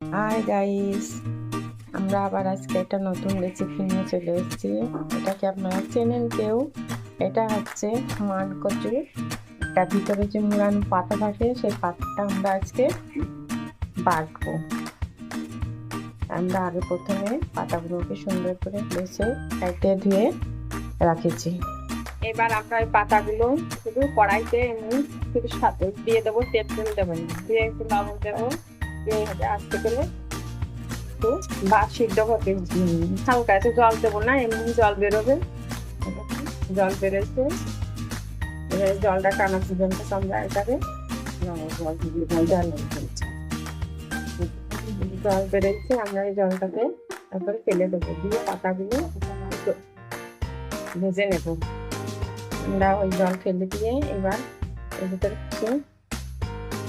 Hi guys আমরা আবার আজকে একটা নতুন রেসিপি নিয়ে চলে এসেছি। এটাকে আপনারা চেনেন কেউ? এটা হচ্ছে মান কচু তার ভিতরে যে মুড়ানো পাতা থাকে, সেই পাতাটা আমরা আজকে বাটবো। আমরা আগে প্রথমে পাতাগুলোকে সুন্দর করে বেছে কেটে ধুয়ে রাখেছি। এবার আমরা এই পাতাগুলো শুধু কড়াইতে এমনি শুধু সাথে দিয়ে দেবো, তেল তেল দেবেন দিয়ে একটু লবণ দেবো। আস্তে করে হতে হালকা একটু জল দেবো না, এমনি জল বেরোবে। জল বেরোচ্ছে। এবার জলটা টানা পর্যন্ত আমরা এটাকে জল জল বেরোচ্ছে, আমরা এই জলটাকে তারপরে ফেলে দেবো। দিয়ে পাতাগুলো একটু ভেজে নেব। আমরা ওই জল ফেলে দিয়ে এবার এর ভিতরে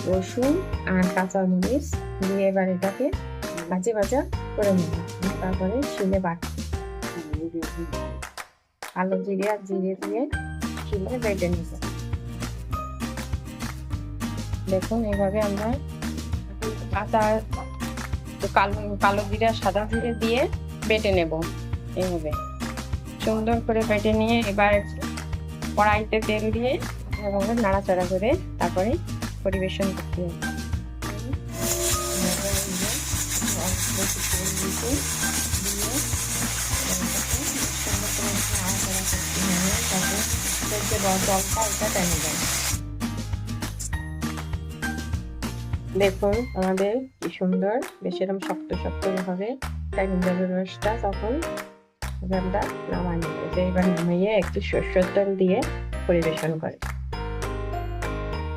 রসুন আর কাঁচা মরিচ দিয়ে এবার এটাকে ভাজে ভাজা করে নেব। তারপরে শিলে বাট। কালো জিরে আর জিরে দিয়ে শিলে বেটে নেব। দেখুন এইভাবে আমরা কাঁচা কালো কালো জিরে সাদা জিরে দিয়ে বেটে নেব। এইভাবে। সুন্দর করে বেটে নিয়ে এবার কড়াইতে তেল দিয়ে এভাবে নাড়াচাড়া করে তারপরে পরিবেশন করতে হবে। দেখুন, আমাদের কি সুন্দর, বেশ এরকম শক্ত শক্ত হবে যাবে রসটা তখন আমরা নামাই। নেব যে এবার নামাইয়ে একটু সর্ষের তেল দিয়ে পরিবেশন করে।